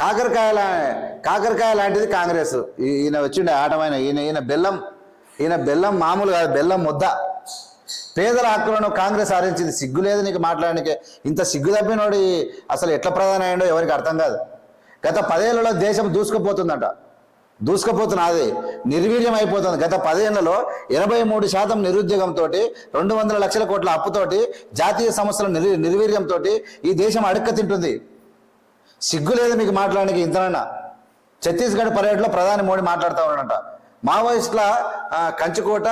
కాకరకాయ కాకరకాయ లాంటిది కాంగ్రెస్. ఈయన వచ్చిండే ఆటమైన ఈయన ఈయన బెల్లం ఈయన బెల్లం మామూలు కాదు బెల్లం ముద్ద. పేదల హక్కులను కాంగ్రెస్ ఆరించింది సిగ్గు లేదు నీకు మాట్లాడడానికి. ఇంత సిగ్గు తప్పినోడి అసలు ఎట్లా ప్రధాని అయ్యిండో ఎవరికి అర్థం కాదు. గత పదేళ్ళలో దేశం దూసుకుపోతుందట. దూసుకుపోతున్నది నిర్వీర్యం అయిపోతుంది. గత పదేళ్ళలో ఎనభై మూడు శాతం నిరుద్యోగంతో రెండు వందల లక్షల కోట్ల అప్పుతోటి జాతీయ సంస్థల నిర్వీర్యంతో ఈ దేశం అడుక్క తింటుంది. సిగ్గు లేదు మీకు మాట్లాడడానికి ఇంతనన్నా. ఛత్తీస్గఢ్ పర్యటనలో ప్రధాని మోడీ మాట్లాడుతూ ఉన్నాడంట. మావోయిస్టుల కంచుకోట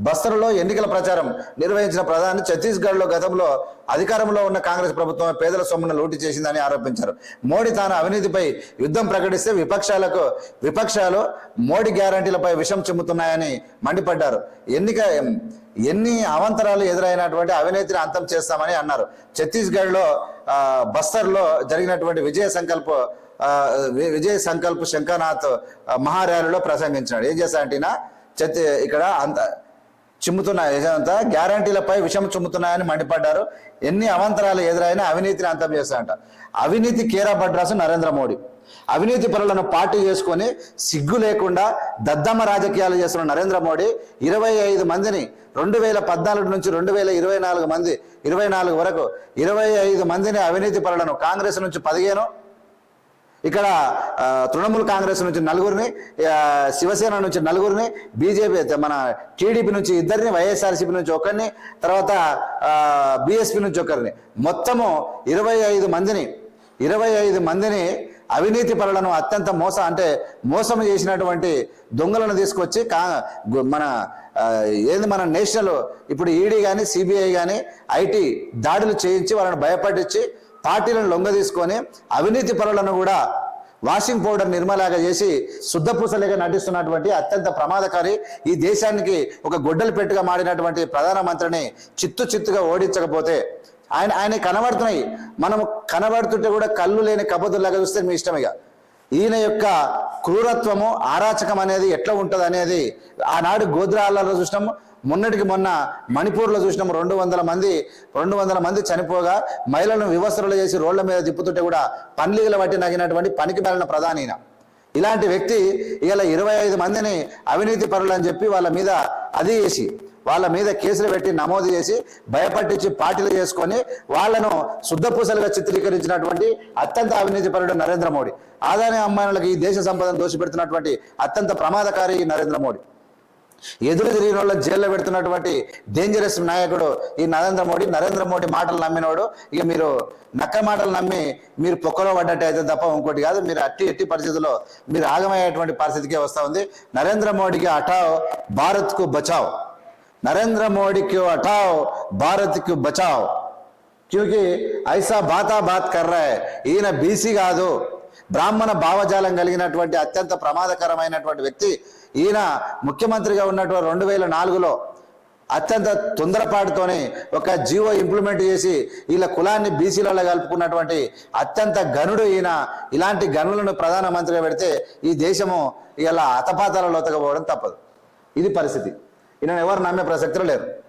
బస్తరులో ఎన్నికల ప్రచారం నిర్వహించిన ప్రధాని ఛత్తీస్గఢ్లో గతంలో అధికారంలో ఉన్న కాంగ్రెస్ ప్రభుత్వం పేదల సొమ్మును లూటి చేసిందని ఆరోపించారు. మోడీ తాను అవినీతిపై యుద్ధం ప్రకటిస్తే విపక్షాలకు విపక్షాలు మోడీ గ్యారంటీలపై విషం చిమ్ముతున్నాయని మండిపడ్డారు. ఎన్నిక ఎన్ని అవంతరాలు ఎదురైనటువంటి అవినీతిని అంతం చేస్తామని అన్నారు. ఛత్తీస్గఢ్లో బస్తర్లో జరిగినటువంటి విజయ సంకల్ప విజయ వి- సంకల్ప్ శంకర్నాథ్ ఆ, మహార్యాలీలో ప్రసంగించినాడు. ఏం చేశాడంటే ఇక్కడ అంత చిమ్ముతున్నాయి. ఇదంతా గ్యారంటీలపై విషం చిమ్ముతున్నాయని మండిపడ్డారు. ఎన్ని అవంతరాలు ఎదురైనా అవినీతిని అంతం చేస్తాడంట అవినీతి కేరా బడ్రాసు నరేంద్ర మోడీ. అవినీతి పరులను పార్టీ చేసుకొని సిగ్గు లేకుండా దద్దమ్మ రాజకీయాలు చేస్తున్న నరేంద్ర మోడీ ఇరవై ఐదు మందిని రెండు వేల పద్నాలుగు నుంచి రెండు వేల ఇరవై నాలుగు మంది ఇరవై నాలుగు వరకు ఇరవై ఐదు మందిని అవినీతి పరులను కాంగ్రెస్ నుంచి పదిహేను ఇక్కడ తృణమూల్ కాంగ్రెస్ నుంచి నలుగురిని శివసేన నుంచి నలుగురిని బీజేపీ మన టీడీపీ నుంచి ఇద్దరిని వైఎస్ఆర్సీపీ నుంచి ఒకరిని తర్వాత బీఎస్పీ నుంచి ఒకరిని. మొత్తము ఇరవై ఐదు మందిని ఇరవై ఐదు మందిని అవినీతి పరులను అత్యంత మోస అంటే మోసం చేసినటువంటి దొంగలను తీసుకొచ్చి కా మన ఏది ఏంది మన నేషనల్ ఇప్పుడు ఈడీ కానీ సిబిఐ కానీ ఐటీ దాడులు చేయించి వాళ్ళని భయపడించి పార్టీలను లొంగ తీసుకొని అవినీతి పరులను కూడా వాషింగ్ పౌడర్ నిర్మలాగా చేసి శుద్ధపూసలేగా నటిస్తున్నటువంటి అత్యంత ప్రమాదకారి ఈ దేశానికి ఒక గొడ్డలు పెట్టుగా మాడినటువంటి ప్రధానమంత్రిని చిత్తు చిత్తుగా ఓడించకపోతే ఆయన ఆయన కనబడుతున్నాయి. మనం కనబడుతుంటే కూడా కళ్ళు లేని కబద్దులాగా చూస్తే మీ ఇష్టం ఇక. ఈయన యొక్క క్రూరత్వము ఆరాచకం అనేది ఎట్లా ఉంటుంది అనేది ఆనాడు గోద్రాలలో చూసినాము. మొన్నటికి మొన్న మణిపూర్లో చూసినాం రెండు వందల మంది రెండు వందల మంది చనిపోగా మహిళలను వివసరలు చేసి రోడ్ల మీద తిప్పుతుంటే కూడా పన్లీగల బట్టి నగినటువంటి పనికి మేలిన ప్రధాని ఇలాంటి వ్యక్తి ఇలా ఇరవై ఐదు మందిని అవినీతి పరులు అని చెప్పి వాళ్ళ మీద అది చేసి వాళ్ళ మీద కేసులు పెట్టి నమోదు చేసి భయపట్టించి పార్టీలు చేసుకొని వాళ్ళను శుద్ధపూసలుగా చిత్రీకరించినటువంటి అత్యంత అవినీతి పరుడు నరేంద్ర మోడీ. ఆదాయ అమ్మాయిలకు ఈ దేశ సంపదను దోషిపెడుతున్నటువంటి అత్యంత ప్రమాదకారి నరేంద్ర మోడీ. ఎదురు తిరిగిన వాళ్ళు జైల్లో పెడుతున్నటువంటి డేంజరస్ నాయకుడు ఈ నరేంద్ర మోడీ నరేంద్ర మోడీ మాటలు నమ్మినోడు. ఇక మీరు నక్క మాటలు నమ్మి మీరు పొక్కలో పడ్డట్టు అయితే తప్ప ఇంకోటి కాదు. మీరు అట్టి ఎట్టి పరిస్థితుల్లో మీరు ఆగమయ్యేటువంటి పరిస్థితికే వస్తూ ఉంది. నరేంద్ర మోడీకి హఠావ్ భారత్కు బచావ్. నరేంద్ర మోడీకి హఠావ్ భారత్కు బచావ్. క్యూకి ఐసా బాతా బాత్ కర్రా. ఈయన బీసీ కాదు. బ్రాహ్మణ భావజాలం కలిగినటువంటి అత్యంత ప్రమాదకరమైనటువంటి వ్యక్తి. ఈయన ముఖ్యమంత్రిగా ఉన్నటువంటి రెండు వేల నాలుగులో అత్యంత తొందరపాటుతోనే ఒక జీవో ఇంప్లిమెంట్ చేసి వీళ్ళ కులాన్ని బీసీలలో కలుపుకున్నటువంటి అత్యంత గనుడు ఈయన. ఇలాంటి గనులను ప్రధానమంత్రిగా పెడితే ఈ దేశము ఇలా అతపాతాల లోతకపోవడం తప్పదు. ఇది పరిస్థితి. ఈయన ఎవరు నమ్మే ప్రసక్తులు లేరు.